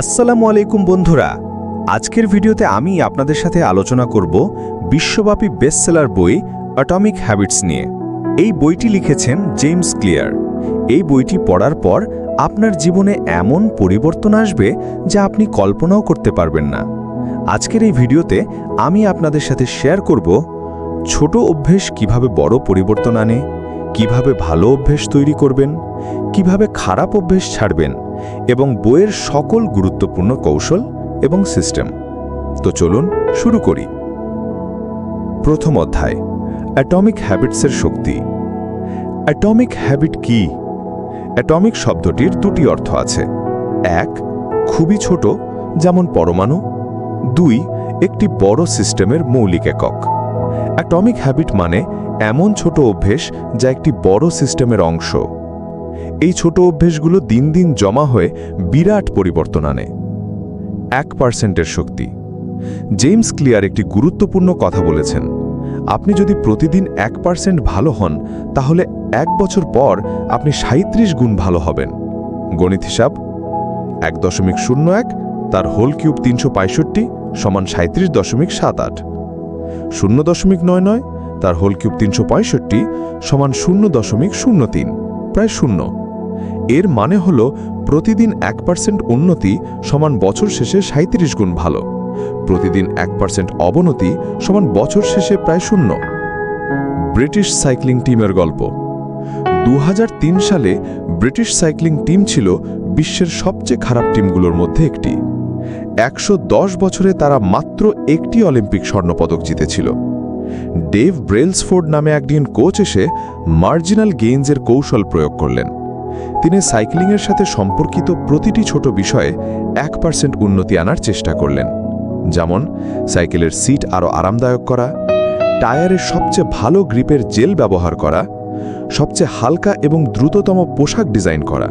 আসসালামু আলাইকুম বন্ধুরা। আজকের ভিডিওতে আমি আপনাদের সাথে আলোচনা করব বিশ্বব্যাপী বেস্টসেলার বই অ্যাটমিক হ্যাবিটস নিয়ে। এই বইটি লিখেছেন জেমস ক্লিয়ার এই বইটি পড়ার পর আপনার জীবনে এমন পরিবর্তন আসবে যা আপনি কল্পনাও করতে পারবেন না। আজকের এই ভিডিওতে আমি আপনাদের সাথে শেয়ার করব ছোট অভ্যেস কীভাবে বড় পরিবর্তন আনে, কীভাবে ভালো অভ্যেস তৈরি করবেন, কীভাবে খারাপ অভ্যেস ছাড়বেন এবং বইয়ের সকল গুরুত্বপূর্ণ কৌশল এবং সিস্টেম। তো চলুন শুরু করি। প্রথম অধ্যায়, অ্যাটমিক হ্যাবিটসের শক্তি। অ্যাটমিক হ্যাবিট কি? অ্যাটমিক শব্দটির দুটি অর্থ আছে। এক, খুবই ছোট, যেমন পরমাণু। দুই, একটি বড় সিস্টেমের মৌলিক একক। অ্যাটমিক হ্যাবিট মানে এমন ছোট অভ্যেস যা একটি বড় সিস্টেমের অংশ। এই ছোট অভ্যেসগুলো দিন দিন জমা হয়ে বিরাট পরিবর্তন আনে। এক পার্সেন্টের শক্তি। জেমস ক্লিয়ার একটি গুরুত্বপূর্ণ কথা বলেছেন। আপনি যদি প্রতিদিন এক পার্সেন্ট ভালো হন, তাহলে এক বছর পর আপনি সাঁত্রিশ গুণ ভালো হবেন। গণিত হিসাব, এক দশমিক শূন্য এক, তার হোল কিউব তিনশো পঁয়ষট্টি সমান সাঁত্রিশ দশমিক সাত আট। শূন্য দশমিক নয় নয়, তার হোল কিউব তিনশো পঁয়ষট্টি সমান শূন্য দশমিক শূন্য তিন, প্রায় শূন্য। এর মানে হল প্রতিদিন এক পার্সেন্ট উন্নতি সমান বছর শেষে সাঁত্রিশ গুণ ভালো। প্রতিদিন এক পার্সেন্ট অবনতি সমান বছর শেষে প্রায় শূন্য। ব্রিটিশ সাইক্লিং টিমের গল্প। দু হাজার তিন সালে ব্রিটিশ সাইক্লিং টিম ছিল বিশ্বের সবচেয়ে খারাপ টিমগুলোর মধ্যে একটি। একশো দশ বছরে তারা মাত্র একটি অলিম্পিক স্বর্ণপদক জিতেছিল। ডেভ ব্রেলসফোর্ড নামে একদিন কোচ এসে মার্জিনাল গেইনসের কৌশল প্রয়োগ করলেন। তিনি সাইক্লিংয়ের সাথে সম্পর্কিত প্রতিটি ছোট বিষয়ে এক পার্সেন্ট উন্নতি আনার চেষ্টা করলেন। যেমন, সাইকেলের সিট আরও আরামদায়ক করা, টায়ারের সবচেয়ে ভালো গ্রিপের জেল ব্যবহার করা, সবচেয়ে হালকা এবং দ্রুততম পোশাক ডিজাইন করা,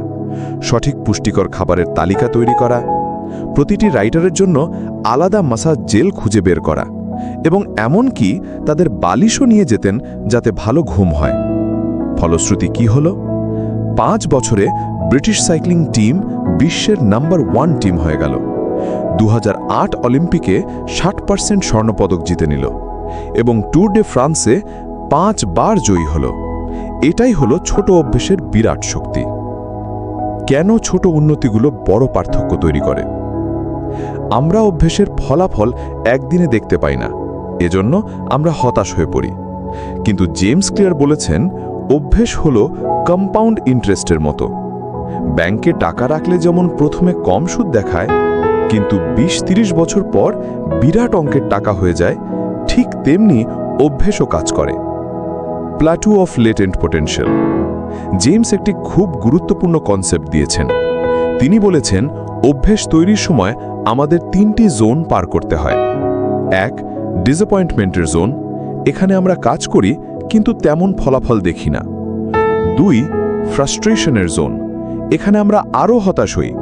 সঠিক পুষ্টিকর খাবারের তালিকা তৈরি করা, প্রতিটি রাইডারের জন্য আলাদা মাসাজ জেল খুঁজে বের করা এবং এমনকি তাদের বালিশও নিয়ে যেতেন যাতে ভালো ঘুম হয়। ফলশ্রুতি কি হল? পাঁচ বছরে ব্রিটিশ সাইক্লিং টিম বিশ্বের নাম্বার ওয়ান টিম হয়ে গেল। দু হাজার আট অলিম্পিকে ষাট পার্সেন্ট স্বর্ণপদক জিতে নিল এবং ট্যুর ডে ফ্রান্সে পাঁচবার জয়ী হল। এটাই হলো ছোট অভ্যেসের বিরাট শক্তি। কেন ছোট উন্নতিগুলো বড় পার্থক্য তৈরি করে? আমরা অভ্যেসের ফলাফল একদিনে দেখতে পাই না। এজন্য আমরা হতাশ হয়ে পড়ি। কিন্তু জেমস ক্লিয়ার বলেছেন অভ্যেস হল কম্পাউন্ড ইন্টারেস্টের মতো। ব্যাংকে টাকা রাখলে যেমন প্রথমে কম সুদ দেখায়, কিন্তু ২০ বছর পর বিরাট অঙ্কের টাকা হয়ে যায়, ঠিক তেমনি অভ্যেসও কাজ করে। Plateau of latent potential James একটি খুব গুরুত্বপূর্ণ কনসেপ্ট দিয়েছেন। তিনি বলেছেন, অভ্যেস তৈরির সময় আমাদের তিনটি জোন পার করতে হয়। এক ডিসঅ্যাপয়েন্টমেন্টের জোন এখানে আমরা কাজ করি কিন্তু তেমন ফলাফল দেখি না। দুই, ফ্রাস্ট্রেশনের জোন। এখানে আমরা আরও হতাশ হই।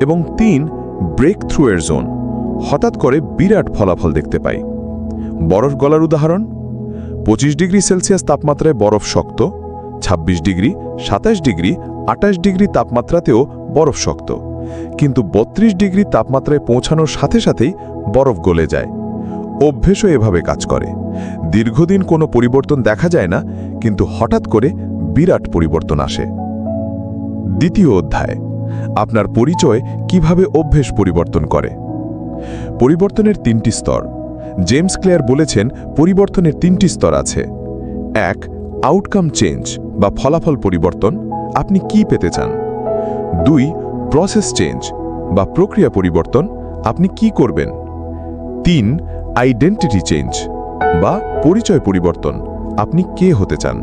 এবং তিন ব্রেক থ্রুয়ের জোন। হঠাৎ করে বিরাট ফলাফল দেখতে পাই। বরফ গলার উদাহরণ? পঁচিশ ডিগ্রি সেলসিয়াস তাপমাত্রায় বরফ শক্ত ২৬ ডিগ্রি, সাতাশ ডিগ্রি আটাশ ডিগ্রি তাপমাত্রাতেও বরফ শক্ত। কিন্তু ৩২ ডিগ্রি তাপমাত্রায় পৌঁছানোর সাথে সাথেই বরফ গলে যায়। অভ্যেসও এভাবে কাজ করে। দীর্ঘদিন কোনো পরিবর্তন দেখা যায় না, কিন্তু হঠাৎ করে বিরাট পরিবর্তন আসে। দ্বিতীয় অধ্যায়, আপনার পরিচয় কীভাবে অভ্যেস পরিবর্তন করে? পরিবর্তনের তিনটি স্তর। জেমস ক্লেয়ার বলেছেন, পরিবর্তনের তিনটি স্তর আছে। এক আউটকাম চেঞ্জ বা ফলাফল পরিবর্তন, আপনি কি পেতে চান? দুই প্রসেস চেঞ্জ বা প্রক্রিয়া পরিবর্তন, আপনি কি করবেন? তিন আইডেন্টিটি চেঞ্জ বা পরিচয় পরিবর্তন আপনি কে হতে চান।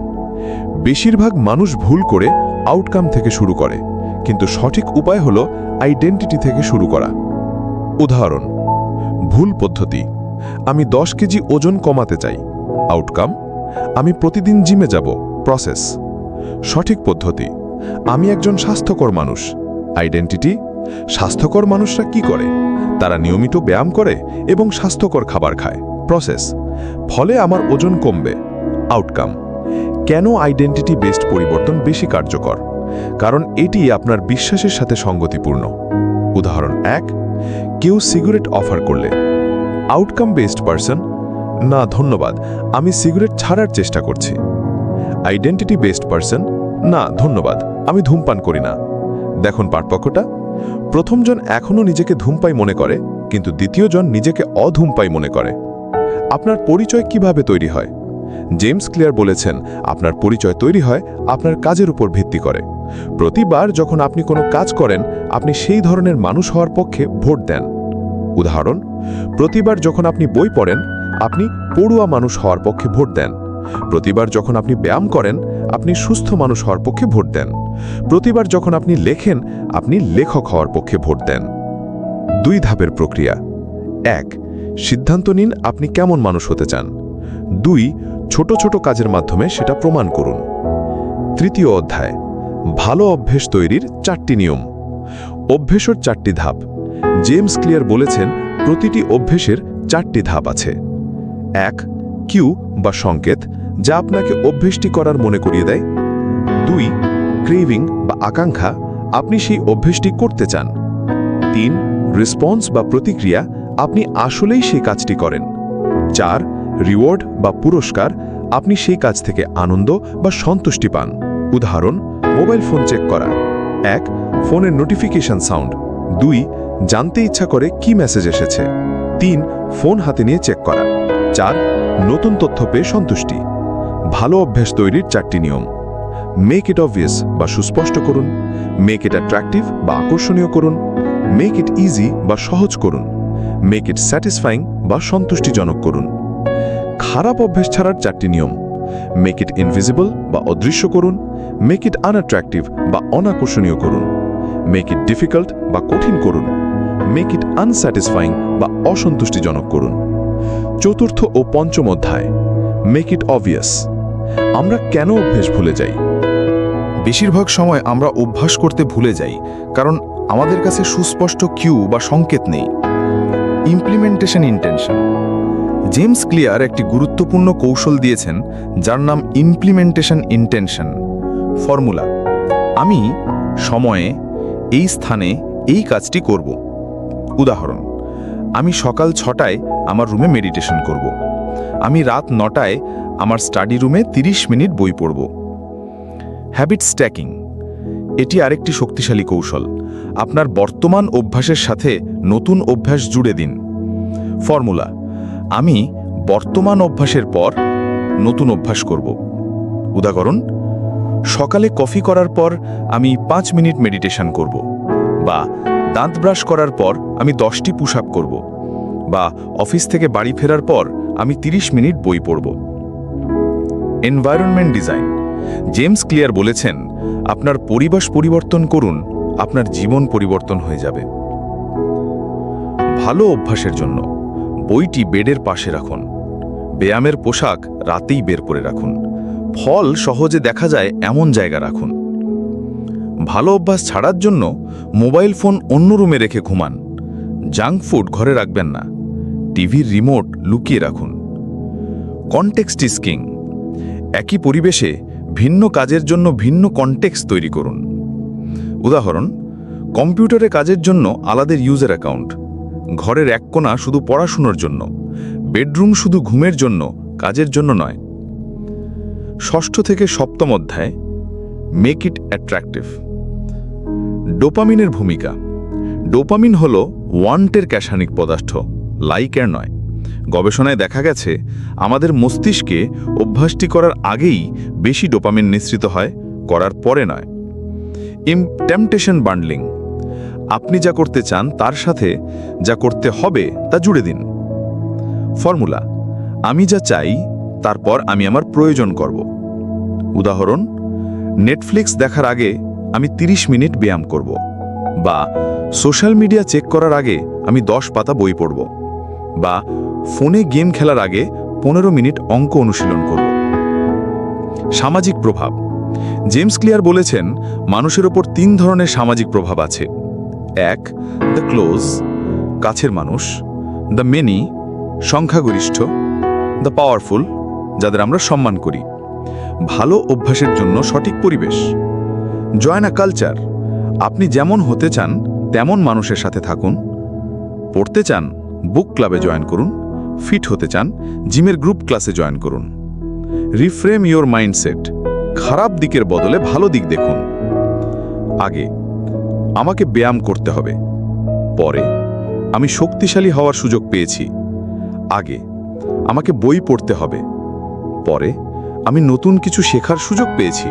বেশিরভাগ মানুষ ভুল করে আউটকাম থেকে শুরু করে, কিন্তু সঠিক উপায় হল আইডেন্টিটি থেকে শুরু করা। উদাহরণ, ভুল পদ্ধতি, আমি দশ কেজি ওজন কমাতে চাই। আউটকাম আমি প্রতিদিন জিমে যাব। প্রসেস সঠিক পদ্ধতি, আমি একজন স্বাস্থ্যকর মানুষ। আইডেন্টিটি স্বাস্থ্যকর মানুষরা কি করে? তারা নিয়মিত ব্যায়াম করে এবং স্বাস্থ্যকর খাবার খায়। প্রসেস ফলে আমার ওজন কমবে। আউটকাম কেন আইডেন্টিটি বেসড পরিবর্তন বেশি কার্যকর? কারণ এটি আপনার বিশ্বাসের সাথে সঙ্গতিপূর্ণ। উদাহরণ এক, কেউ সিগারেট অফার করলে। আউটকাম বেসড পারসন না, ধন্যবাদ, আমি সিগারেট ছাড়ার চেষ্টা করছি। আইডেন্টিটি বেসড পারসন না, ধন্যবাদ, আমি ধূমপান করি না। দেখুন পার্থক্যটা প্রথমজন এখনও নিজেকে ধূমপাই মনে করে, কিন্তু দ্বিতীয়জন নিজেকে অধূমপাই মনে করে। আপনার পরিচয় কীভাবে তৈরি হয়? জেমস ক্লিয়ার বলেছেন, আপনার পরিচয় তৈরি হয় আপনার কাজের উপর ভিত্তি করে। প্রতিবার যখন আপনি কোনো কাজ করেন, আপনি সেই ধরনের মানুষ হওয়ার পক্ষে ভোট দেন। উদাহরণ, প্রতিবার যখন আপনি বই পড়েন, আপনি পড়ুয়া মানুষ হওয়ার পক্ষে ভোট দেন। প্রতিবার যখন আপনি ব্যায়াম করেন, আপনি সুস্থ মানুষ হওয়ার পক্ষে ভোট দেন। প্রতিবার যখন আপনি লেখেন, আপনি লেখক হওয়ার পক্ষে ভোট দেন। দুই ধাপের প্রক্রিয়া। এক, সিদ্ধান্ত নিন আপনি কেমন মানুষ হতে চান। দুই, ছোট ছোট কাজের মাধ্যমে সেটা প্রমাণ করুন। তৃতীয় অধ্যায়, ভালো অভ্যেস তৈরির চারটি নিয়ম। অভ্যেসের চারটি ধাপ। জেমস ক্লিয়ার বলেছেন, প্রতিটি অভ্যেসের চারটি ধাপ আছে। এক কিউ বা সংকেত যা আপনাকে অভ্যেসটি করার মনে করিয়ে দেয়। দুই, ক্রেভিং বা আকাঙ্ক্ষা আপনি সেই অভ্যেসটি করতে চান। তিন, রেসপন্স বা প্রতিক্রিয়া আপনি আসলেই সেই কাজটি করেন। চার, রিওয়ার্ড বা পুরস্কার আপনি সেই কাজ থেকে আনন্দ বা সন্তুষ্টি পান। উদাহরণ, মোবাইল ফোন চেক করা। এক, ফোনের নোটিফিকেশন সাউন্ড। দুই, জানতে ইচ্ছা করে কি মেসেজ এসেছে। তিন, ফোন হাতে নিয়ে চেক করা। চার, নতুন তথ্য পেয়ে সন্তুষ্টি। ভালো অভ্যাস তৈরির চারটি নিয়ম। মেক ইট অবভিয়াস বা সুস্পষ্ট করুন। মেক ইট অ্যাট্রাকটিভ বা আকর্ষণীয় করুন। মেক ইট ইজি বা সহজ করুন। মেক ইট স্যাটিসফাইং বা সন্তুষ্টিজনক করুন। খারাপ অভ্যেস ছাড়ার চারটি নিয়ম। মেক ইট ইনভিজিবল বা অদৃশ্য করুন। মেক ইট আনঅ্যাট্রাকটিভ বা অনাকর্ষণীয় করুন। মেক ইট ডিফিকাল্ট বা কঠিন করুন। মেক ইট আনস্যাটিসফাইং বা অসন্তুষ্টিজনক করুন। চতুর্থ ও পঞ্চম অধ্যায়। মেক ইট অবভিয়াস আমরা কেন অভ্যেস ভুলে যাই? বেশিরভাগ সময় আমরা অভ্যাস করতে ভুলে যাই, কারণ আমাদের কাছে সুস্পষ্ট কিউ বা সংকেত নেই। ইমপ্লিমেন্টেশন ইন্টেনশন জেমস ক্লিয়ার একটি গুরুত্বপূর্ণ কৌশল দিয়েছেন, যার নাম ইমপ্লিমেন্টেশন ইন্টেনশন ফর্মুলা আমি সময়ে, এই স্থানে, এই কাজটি করব। উদাহরণ। আমি সকাল ছটায় আমার রুমে মেডিটেশন করব। আমি রাত নটায় আমার স্টাডি রুমে 30 মিনিট বই পড়ব। হ্যাবিট স্ট্যাকিং এটি আরেকটি শক্তিশালী কৌশল। আপনার বর্তমান অভ্যাসের সাথে নতুন অভ্যাস জুড়ে দিন। ফর্মুলা আমি বর্তমান অভ্যাসের পর নতুন অভ্যাস করব। উদাহরণ, সকালে কফি করার পর আমি পাঁচ মিনিট মেডিটেশন করব বা দাঁত ব্রাশ করার পর আমি দশটি পুশ আপ করব বা অফিস থেকে বাড়ি ফেরার পর আমি 30 মিনিট বই পড়ব। এনভায়রনমেন্ট ডিজাইন জেমস ক্লিয়ার বলেছেন, আপনার পরিবেশ পরিবর্তন করুন, আপনার জীবন পরিবর্তন হয়ে যাবে। ভালো অভ্যাসের জন্য, বইটি বেডের পাশে রাখুন। ব্যায়ামের পোশাক রাতেই বের করে রাখুন। ফল সহজে দেখা যায় এমন জায়গা রাখুন। ভালো অভ্যাস ছাড়ার জন্য মোবাইল ফোন অন্য রুমে রেখে ঘুমান। জাঙ্ক ফুড ঘরে রাখবেন না। টিভির রিমোট লুকিয়ে রাখুন। Context is king. একই পরিবেশে ভিন্ন কাজের জন্য ভিন্ন কনটেক্স তৈরি করুন। উদাহরণ, কম্পিউটারে কাজের জন্য আলাদা ইউজার অ্যাকাউন্ট। ঘরের এক কোণা শুধু পড়াশুনোর জন্য। বেডরুম শুধু ঘুমের জন্য, কাজের জন্য নয়। ষষ্ঠ থেকে সপ্তম অধ্যায়, মেক ইট অ্যাট্রাকটিভ। ডোপামিনের ভূমিকা। ডোপামিন হল ওয়ান্টের ক্যাশানিক পদার্থ, লাইকের নয়। গবেষণায় দেখা গেছে, আমাদের মস্তিষ্কে অভ্যাসটি করার আগেই বেশি ডোপামিন নিঃসৃত হয়, করার পরে নয়। ইম, টেম্পটেশন বান্ডলিং। আপনি যা করতে চান তার সাথে যা করতে হবে তা জুড়ে দিন। ফর্মুলা, আমি যা চাই তারপর আমি আমার প্রয়োজন করব। উদাহরণ, নেটফ্লিক্স দেখার আগে আমি 30 মিনিট ব্যায়াম করব বা সোশ্যাল মিডিয়া চেক করার আগে আমি দশ পাতা বই পড়ব বা ফোনে গেম খেলার আগে পনেরো মিনিট অঙ্ক অনুশীলন করব। সামাজিক প্রভাব। জেমস ক্লিয়ার বলেছেন, মানুষের ওপর তিন ধরনের সামাজিক প্রভাব আছে। এক দ্য ক্লোজ কাছের মানুষ। দ্য মেনি সংখ্যাগরিষ্ঠ। দ্য পাওয়ারফুল যাদের আমরা সম্মান করি। ভালো অভ্যাসের জন্য সঠিক পরিবেশ। জয়না কালচার আপনি যেমন হতে চান, তেমন মানুষের সাথে থাকুন। পড়তে চান বুক ক্লাবে জয়েন করুন। ফিট হতে চান জিমের গ্রুপ ক্লাসে জয়েন করুন। রিফ্রেম ইওর মাইন্ডসেট খারাপ দিকের বদলে ভালো দিক দেখুন। আগে, আমাকে ব্যায়াম করতে হবে। পরে, আমি শক্তিশালী হওয়ার সুযোগ পেয়েছি। আগে, আমাকে বই পড়তে হবে। পরে, আমি নতুন কিছু শেখার সুযোগ পেয়েছি।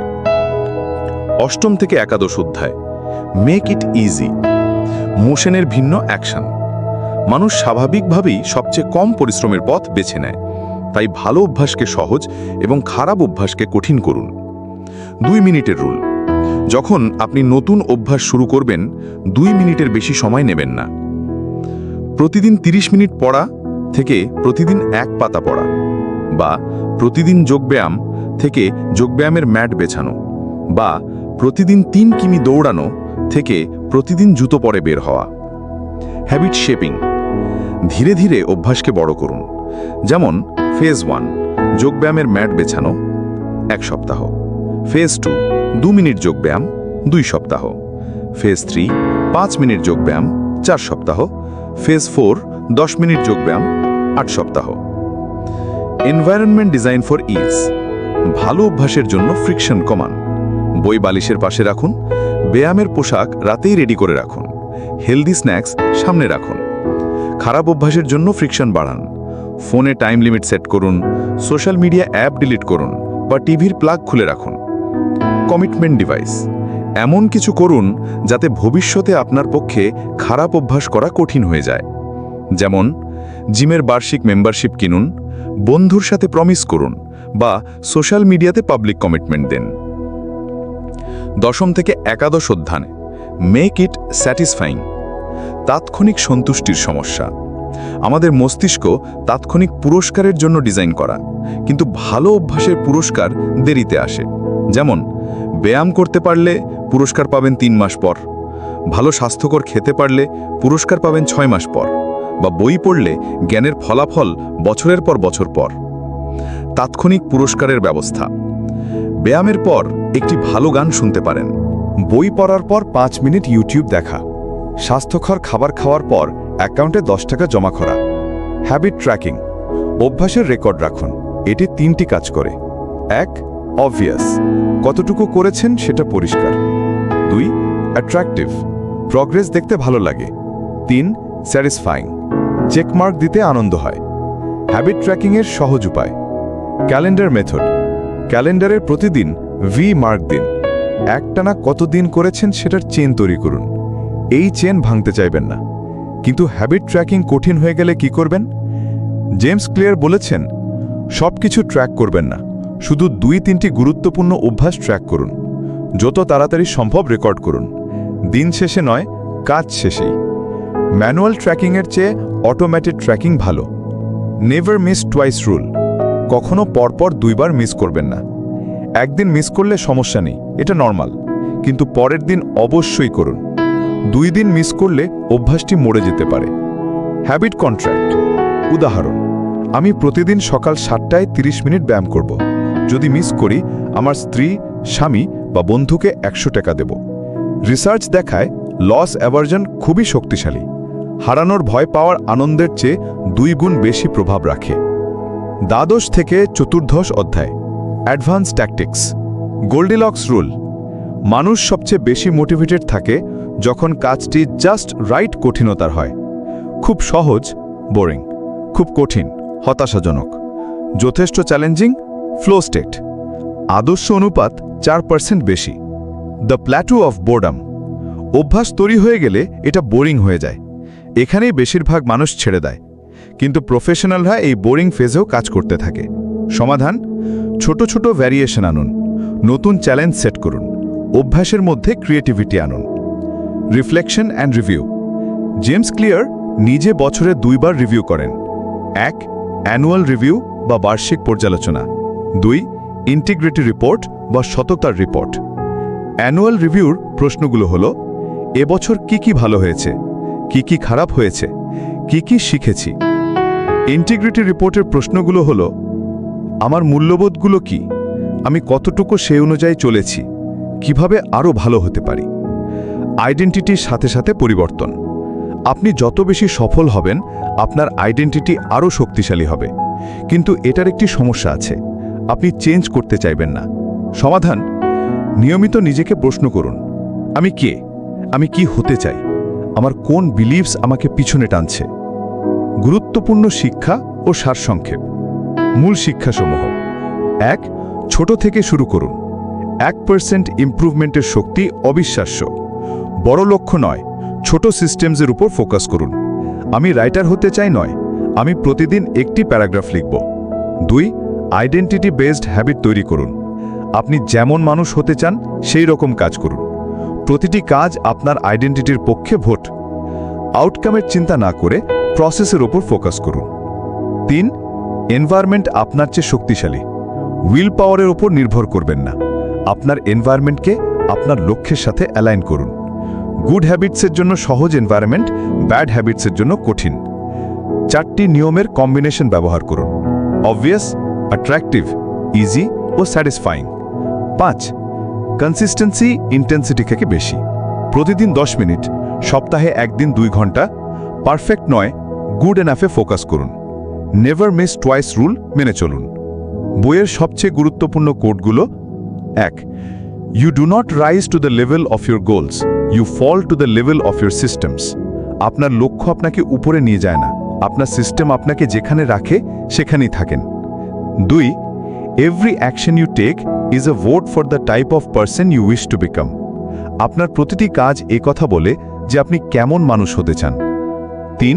অষ্টম থেকে একাদশ অধ্যায়। মেক ইট ইজি মোশনের ভিন্ন অ্যাকশন। মানুষ স্বাভাবিকভাবেই সবচেয়ে কম পরিশ্রমের পথ বেছে নেয়। তাই ভালো অভ্যাসকে সহজ এবং খারাপ অভ্যাসকে কঠিন করুন। দুই মিনিটের রুল। যখন আপনি নতুন অভ্যাস শুরু করবেন, দুই মিনিটের বেশি সময় নেবেন না। প্রতিদিন ৩০ মিনিট পড়া থেকে প্রতিদিন এক পাতা পড়া বা প্রতিদিন যোগব্যায়াম থেকে যোগব্যায়ামের ম্যাট বেছানো বা প্রতিদিন তিন কিমি দৌড়ানো থেকে প্রতিদিন জুতো পরে বের হওয়া। হ্যাবিট শেপিং ধীরে ধীরে অভ্যাসকে বড় করুন। যেমন ফেজ ওয়ান যোগব্যায়ামের ম্যাট বেছানো, এক সপ্তাহ। ফেজ টু দু মিনিট যোগব্যায়াম, দুই সপ্তাহ। ফেজ থ্রি পাঁচ মিনিট যোগব্যায়াম, চার সপ্তাহ। ফেজ ফোর দশ মিনিট যোগব্যায়াম, আট সপ্তাহ। এনভায়রনমেন্ট ডিজাইন ফর ইজ ভালো অভ্যাসের জন্য ফ্রিকশন কমান। বই বালিশের পাশে রাখুন। ব্যায়ামের পোশাক রাতেই রেডি করে রাখুন। হেলদি স্ন্যাক্স সামনে রাখুন। খারাপ অভ্যাসের জন্য ফ্রিকশন বাড়ান। ফোনে টাইম লিমিট সেট করুন। সোশ্যাল মিডিয়া অ্যাপ ডিলিট করুন বা টিভির প্লাগ খুলে রাখুন। কমিটমেন্ট ডিভাইস এমন কিছু করুন যাতে ভবিষ্যতে আপনার পক্ষে খারাপ অভ্যাস করা কঠিন হয়ে যায়। যেমন, জিমের বার্ষিক মেম্বারশিপ কিনুন, বন্ধুর সাথে প্রমিস করুন বা সোশ্যাল মিডিয়াতে পাবলিক কমিটমেন্ট দেন। দশম থেকে একাদশ অধ্যানে। মেক ইট স্যাটিসফাইং তাৎক্ষণিক সন্তুষ্টির সমস্যা। আমাদের মস্তিষ্ক তাৎক্ষণিক পুরস্কারের জন্য ডিজাইন করা, কিন্তু ভালো অভ্যাসের পুরস্কার দেরিতে আসে। যেমন, ব্যায়াম করতে পারলে পুরস্কার পাবেন তিন মাস পর। ভালো স্বাস্থ্যকর খেতে পারলে পুরস্কার পাবেন ছয় মাস পর। বা বই পড়লে জ্ঞানের ফলাফল বছরের পর বছর পর। তাৎক্ষণিক পুরস্কারের ব্যবস্থা। ব্যায়ামের পর একটি ভালো গান শুনতে পারেন। বই পড়ার পর পাঁচ মিনিট ইউটিউব দেখা। স্বাস্থ্যকর খাবার খাওয়ার পর অ্যাকাউন্টে দশ টাকা জমা করা। হ্যাবিট ট্র্যাকিং অভ্যাসের রেকর্ড রাখুন। এটি তিনটি কাজ করে। এক অবভিয়াস কতটুকু করেছেন সেটা পরিষ্কার। দুই অ্যাট্রাকটিভ প্রগ্রেস দেখতে ভালো লাগে। তিন স্যাটিসফাইং চেকমার্ক দিতে আনন্দ হয়। হ্যাবিট ট্র্যাকিংয়ের সহজ উপায়। ক্যালেন্ডার মেথড ক্যালেন্ডারের প্রতিদিন ভি মার্ক দিন। একটানা কতদিন করেছেন সেটার চেন তৈরি করুন। এই চেন ভাঙতে চাইবেন না। কিন্তু হ্যাবিট ট্র্যাকিং কঠিন হয়ে গেলে কি করবেন? জেমস ক্লিয়ার বলেছেন সব কিছু ট্র্যাক করবেন না। শুধু দুই তিনটি গুরুত্বপূর্ণ অভ্যাস ট্র্যাক করুন। যত তাড়াতাড়ি সম্ভব রেকর্ড করুন। দিন শেষে নয়, কাজ শেষেই। ম্যানুয়াল ট্র্যাকিংয়ের চেয়ে অটোমেটেড ট্র্যাকিং ভালো। নেভার মিস টুয়াইস রুল কখনো পরপর দুইবার মিস করবেন না। একদিন মিস করলে সমস্যা নেই, এটা নর্মাল, কিন্তু পরের দিন অবশ্যই করুন। দুই দিন মিস করলে অভ্যাসটি মরে যেতে পারে। হ্যাবিট কন্ট্রাক্ট উদাহরণ, আমি প্রতিদিন সকাল সাতটায় ৩০ মিনিট ব্যায়াম করব। যদি মিস করি, আমার স্ত্রী, স্বামী বা বন্ধুকে একশো টাকা দেব। রিসার্চ দেখায় লস অ্যাভার্জন খুবই শক্তিশালী। হারানোর ভয় পাওয়ার আনন্দের চেয়ে দুই গুণ বেশি প্রভাব রাখে। দ্বাদশ থেকে চতুর্দশ অধ্যায়। অ্যাডভান্স ট্যাকটিক্স গোল্ডিলক্স রুল মানুষ সবচেয়ে বেশি মোটিভেটেড থাকে যখন কাজটি জাস্ট রাইট কঠিনতার হয়। খুব সহজ বোরিং খুব কঠিন, হতাশাজনক, যথেষ্ট চ্যালেঞ্জিং ফ্লো স্টেট আদর্শ অনুপাত চার পার্সেন্ট বেশি। দ্য প্ল্যাটু অফ বোর্ডাম অভ্যাস তৈরি হয়ে গেলে এটা বোরিং হয়ে যায়। এখানেই বেশিরভাগ মানুষ ছেড়ে দেয়। কিন্তু প্রফেশনালরা এই বোরিং ফেজেও কাজ করতে থাকে। সমাধান, ছোট ছোট ভ্যারিয়েশন আনুন, নতুন চ্যালেঞ্জ সেট করুন, অভ্যাসের মধ্যে ক্রিয়েটিভিটি আনুন। Reflection and review James Clear নিজে বছরে দুইবার রিভিউ করেন। এক অ্যানুয়াল রিভিউ বা বার্ষিক পর্যালোচনা। দুই ইন্টিগ্রেটি রিপোর্ট বা শতকতার রিপোর্ট অ্যানুয়াল রিভিউর প্রশ্নগুলো হলো এবছর কি কি ভালো হয়েছে? কি কি খারাপ হয়েছে? কি কি শিখেছি? ইন্টিগ্রিটি রিপোর্টের প্রশ্নগুলো হল, আমার মূল্যবোধগুলো কি? আমি কতটুকু সে অনুযায়ী চলেছি? কীভাবে আরও ভালো হতে পারি? আইডেন্টিটির সাথে সাথে পরিবর্তন। আপনি যত বেশি সফল হবেন, আপনার আইডেন্টিটি আরও শক্তিশালী হবে। কিন্তু এটার একটি সমস্যা আছে, আপনি চেঞ্জ করতে চাইবেন না। সমাধান? নিয়মিত নিজেকে প্রশ্ন করুন, আমি কে? আমি কি হতে চাই? আমার কোন বিলিভস আমাকে পিছনে টানছে? গুরুত্বপূর্ণ শিক্ষা ও সারসংক্ষেপ। মূল শিক্ষাসমূহ। এক, ছোট থেকে শুরু করুন। এক পার্সেন্ট ইম্প্রুভমেন্টের শক্তি অবিশ্বাস্য। বড় লক্ষ্য নয়, ছোট সিস্টেমসের উপর ফোকাস করুন। আমি রাইটার হতে চাই নয়, আমি প্রতিদিন একটি প্যারাগ্রাফ লিখব। দুই আইডেন্টিটি বেসড হ্যাবিট তৈরি করুন। আপনি যেমন মানুষ হতে চান, সেই রকম কাজ করুন। প্রতিটি কাজ আপনার আইডেন্টিটির পক্ষে ভোট। আউটকামের চিন্তা না করে প্রসেসের ওপর ফোকাস করুন। তিন এনভায়রনমেন্ট আপনার চেয়ে শক্তিশালী। উইল পাওয়ারের ওপর নির্ভর করবেন না। আপনার এনভায়রনমেন্টকে আপনার লক্ষ্যের সাথে অ্যালাইন করুন। গুড হ্যাবিটসের জন্য সহজ এনভায়রনমেন্ট ব্যাড হ্যাবিটসের জন্য কঠিন। চারটি নিয়মের কম্বিনেশন ব্যবহার করুন। অবভিয়াস অ্যাট্রাকটিভ ইজি ও স্যাটিসফাইং পাঁচ কনসিস্টেন্সি ইন্টেন্সিটি থেকে বেশি। প্রতিদিন দশ মিনিট, সপ্তাহে একদিন দুই ঘণ্টা। পারফেক্ট নয় গুড এনাফে ফোকাস করুন। নেভার মিস টুয়াইস রুল মেনে চলুন। বইয়ের সবচেয়ে গুরুত্বপূর্ণ কোডগুলো, এক you do not rise to the level of your goals you fall to the level of your systems আপনার লক্ষ্য আপনাকে উপরে নিয়ে যায় না, আপনার সিস্টেম আপনাকে যেখানে রাখে, সেখানেই থাকেন। দুই every action you take is a vote for the type of person you wish to become আপনার প্রতিটি কাজ এ কথা বলে যে আপনি কেমন মানুষ হতে চান। তিন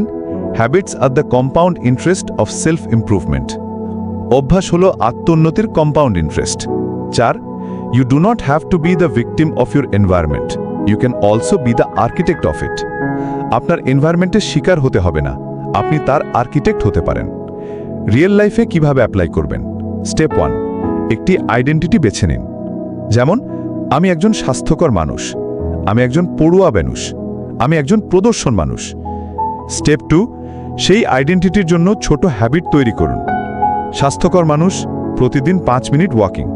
habits R the compound interest of self improvement অভ্যাস হল আত্মোন্নতির কম্পাউন্ড ইন্টারেস্ট চার you do not have to be the victim of your environment you can also be the architect of it আপনার এনভায়রনমেন্টের শিকার হতে হবে না আপনি তার আর্কিটেক্ট হতে পারেন রিয়েল লাইফে কীভাবে অ্যাপ্লাই করবেন স্টেপ ওয়ান একটি আইডেন্টিটি বেছে নিন যেমন আমি একজন স্বাস্থ্যকর মানুষ আমি একজন পড়ুয়া মানুষ আমি একজন প্রদর্শন মানুষ স্টেপ টু সেই আইডেন্টিটির জন্য ছোট হ্যাবিট তৈরি করুন। স্বাস্থ্যকর মানুষ প্রতিদিন পাঁচ মিনিট ওয়াকিং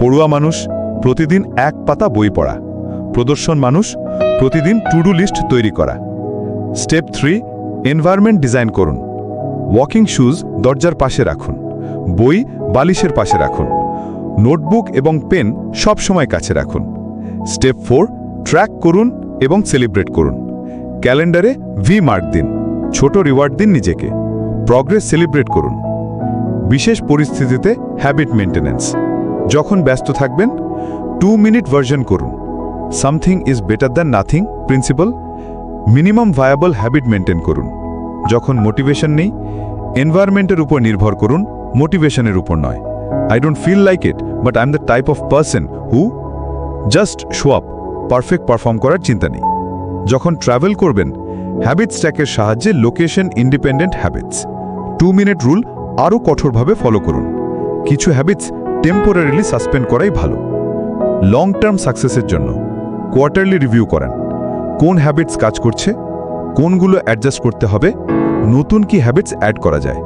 পড়ুয়া মানুষ প্রতিদিন এক পাতা বই পড়া। প্রদর্শন মানুষ প্রতিদিন টু ডু লিস্ট তৈরি করা। স্টেপ থ্রি এনভায়রনমেন্ট ডিজাইন করুন। ওয়াকিং শুজ দরজার পাশে রাখুন। বই বালিশের পাশে রাখুন। নোটবুক এবং পেন সব সময় কাছে রাখুন। স্টেপ ফোর ট্র্যাক করুন এবং সেলিব্রেট করুন। ক্যালেন্ডারে ভি মার্ক দিন। ছোট রিওয়ার্ড দিন নিজেকে। প্রগ্রেস সেলিব্রেট করুন। বিশেষ পরিস্থিতিতে হ্যাবিট মেনটেন্যান্স যখন ব্যস্ত থাকবেন টু মিনিট ভার্জন করুন। Something is better than nothing principle minimum viable habit maintain করুন। যখন মোটিভেশন নেই এনভায়রনমেন্টের উপর নির্ভর করুন মোটিভেশনের উপর নয়। I don't feel like it but I am the type of person who just show up perfect perform করার চিন্তা নেই। যখন ট্রাভেল করবেন হ্যাবিট স্ট্যাকের সাহায্যে location independent habits two minute rule আরও কঠোরভাবে ফলো করুন। কিছু হ্যাবিটস টেম্পোরারিলি সাসপেন্ড করাই ভালো। লং টার্ম সাকসেসের জন্য কোয়ার্টারলি রিভিউ করেন। কোন হ্যাবিটস কাজ করছে? কোনগুলো অ্যাডজাস্ট করতে হবে? নতুন কি হ্যাবিটস অ্যাড করা যায়?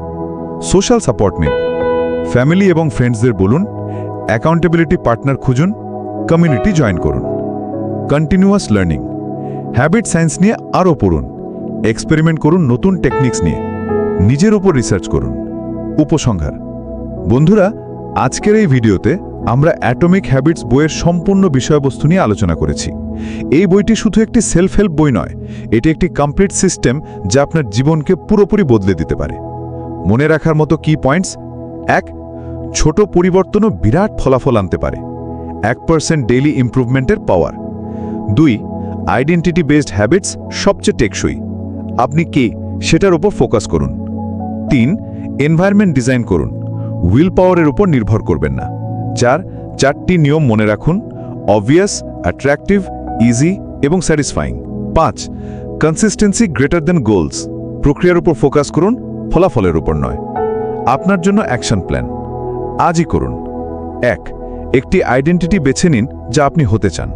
সোশ্যাল সাপোর্ট নিন। ফ্যামিলি এবং ফ্রেন্ডসদের বলুন। অ্যাকাউন্টেবিলিটি পার্টনার খুঁজুন। কমিউনিটি জয়েন করুন। কন্টিনিউয়াস লার্নিং হ্যাবিট সায়েন্স নিয়ে আরও পড়ুন। এক্সপেরিমেন্ট করুন নতুন টেকনিক্স নিয়ে। নিজের উপর রিসার্চ করুন। উপসংহার। বন্ধুরা, আজকের এই ভিডিওতে আমরা অ্যাটমিক হ্যাবিটস বইয়ের সম্পূর্ণ বিষয়বস্তু নিয়ে আলোচনা করেছি। এই বইটি শুধু একটি সেলফ হেল্প বই নয়, এটি একটি কমপ্লিট সিস্টেম যা আপনার জীবনকে পুরোপুরি বদলে দিতে পারে। মনে রাখার মতো কি পয়েন্টস এক, ছোট পরিবর্তনও বিরাট ফলাফল আনতে পারে। এক পার্সেন্ট ডেইলি ইমপ্রুভমেন্টের পাওয়ার দুই আইডেন্টিটি বেসড হ্যাবিটস সবচেয়ে টেকসই। আপনি কে সেটার উপর ফোকাস করুন। তিন, এনভায়রনমেন্ট ডিজাইন করুন। উইল পাওয়ারের উপর নির্ভর করবেন না। চার, চারটি নিয়ম মনে রাখুন। অবভিয়াস, অ্যাট্রাকটিভ, ইজি এবং স্যাটিসফাইং। পাঁচ, কনসিস্টেন্সি গ্রেটার দেন গোলস। প্রক্রিয়ার উপর ফোকাস করুন, ফলাফলের উপর নয়। আপনার জন্য অ্যাকশন প্ল্যান। আজই করুন। এক, একটি আইডেন্টিটি বেছে নিন যা আপনি হতে চান।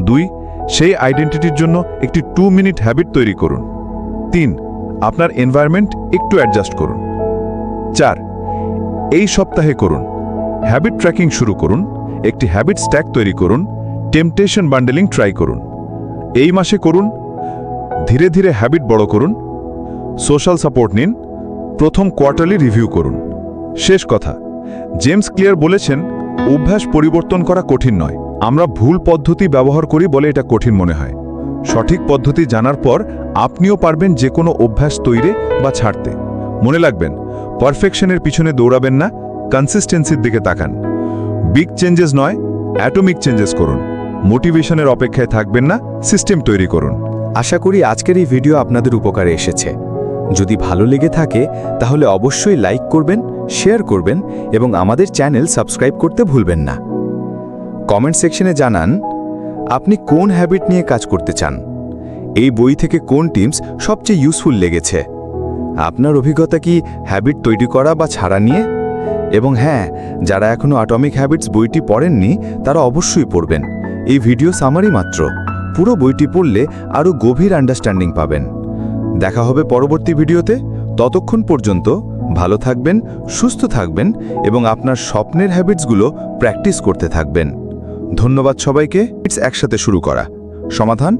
দুই, সেই আইডেন্টিটির জন্য একটি টু মিনিট হ্যাবিট তৈরি করুন। তিন, আপনার এনভায়রনমেন্ট একটু অ্যাডজাস্ট করুন। চার, এই সপ্তাহে করুন। হ্যাবিট ট্র্যাকিং শুরু করুন, একটি হ্যাবিট স্ট্যাক তৈরি করুন টেম্পটেশন বান্ডেলিং ট্রাই করুন। এই মাসে করুন, ধীরে ধীরে হ্যাবিট বড় করুন সোশ্যাল সাপোর্ট নিন, প্রথম কোয়ার্টারলি রিভিউ করুন। শেষ কথা জেমস ক্লিয়ার বলেছেন, অভ্যাস পরিবর্তন করা কঠিন নয়। আমরা ভুল পদ্ধতি ব্যবহার করি বলে এটা কঠিন মনে হয়। সঠিক পদ্ধতি জানার পর আপনিও পারবেন যে কোনো অভ্যাস তৈরি বা ছাড়তে। মনে লাগবেন পারফেকশনের পিছনে দৌড়াবেন না কনসিস্টেন্সির দিকে তাকান। বিগ চেঞ্জেস নয় অ্যাটমিক চেঞ্জেস করুন। মোটিভেশনের অপেক্ষায় থাকবেন না সিস্টেম তৈরি করুন। আশা করি আজকের এই ভিডিও আপনাদের উপকারে এসেছে। যদি ভালো লেগে থাকে, তাহলে অবশ্যই লাইক করবেন শেয়ার করবেন এবং আমাদের চ্যানেল সাবস্ক্রাইব করতে ভুলবেন না। কমেন্ট সেকশনে জানান আপনি কোন হ্যাবিট নিয়ে কাজ করতে চান? এই বই থেকে কোন টিমস সবচেয়ে ইউজফুল লেগেছে? আপনার অভিজ্ঞতা কি হ্যাবিট তৈরি করা বা ছাড়া নিয়ে? এবং হ্যাঁ যারা এখনও অ্যাটমিক হ্যাবিটস বইটি পড়েননি, তারা অবশ্যই পড়বেন। এই ভিডিও সামারি মাত্র। পুরো বইটি পড়লে আরও গভীর আন্ডারস্ট্যান্ডিং পাবেন। দেখা হবে পরবর্তী ভিডিওতে ততক্ষণ পর্যন্ত ভালো থাকবেন, সুস্থ থাকবেন এবং আপনার স্বপ্নের হ্যাবিটসগুলো প্র্যাকটিস করতে থাকবেন। ধন্যবাদ সবাইকে ইটস একসাথে শুরু করা। সমাধান,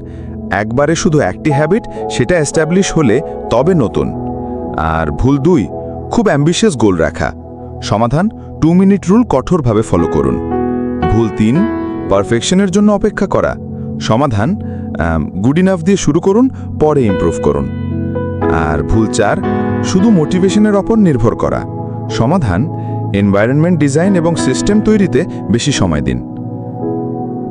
একবারে শুধু একটি হ্যাবিট সেটা এস্টাবলিশ হলে তবে নতুন। আর ভুল দুই, খুব অ্যাম্বিশিয়াস গোল রাখা। সমাধান টু মিনিট রুল কঠোরভাবে ফলো করুন। ভুল তিন পারফেকশনের জন্য অপেক্ষা করা। সমাধান গুড ইনাফ দিয়ে শুরু করুন, পরে ইমপ্রুভ করুন। আর ভুল চার, শুধু মোটিভেশনের ওপর নির্ভর করা। সমাধান এনভায়রনমেন্ট ডিজাইন এবং সিস্টেম তৈরিতে বেশি সময় দিন।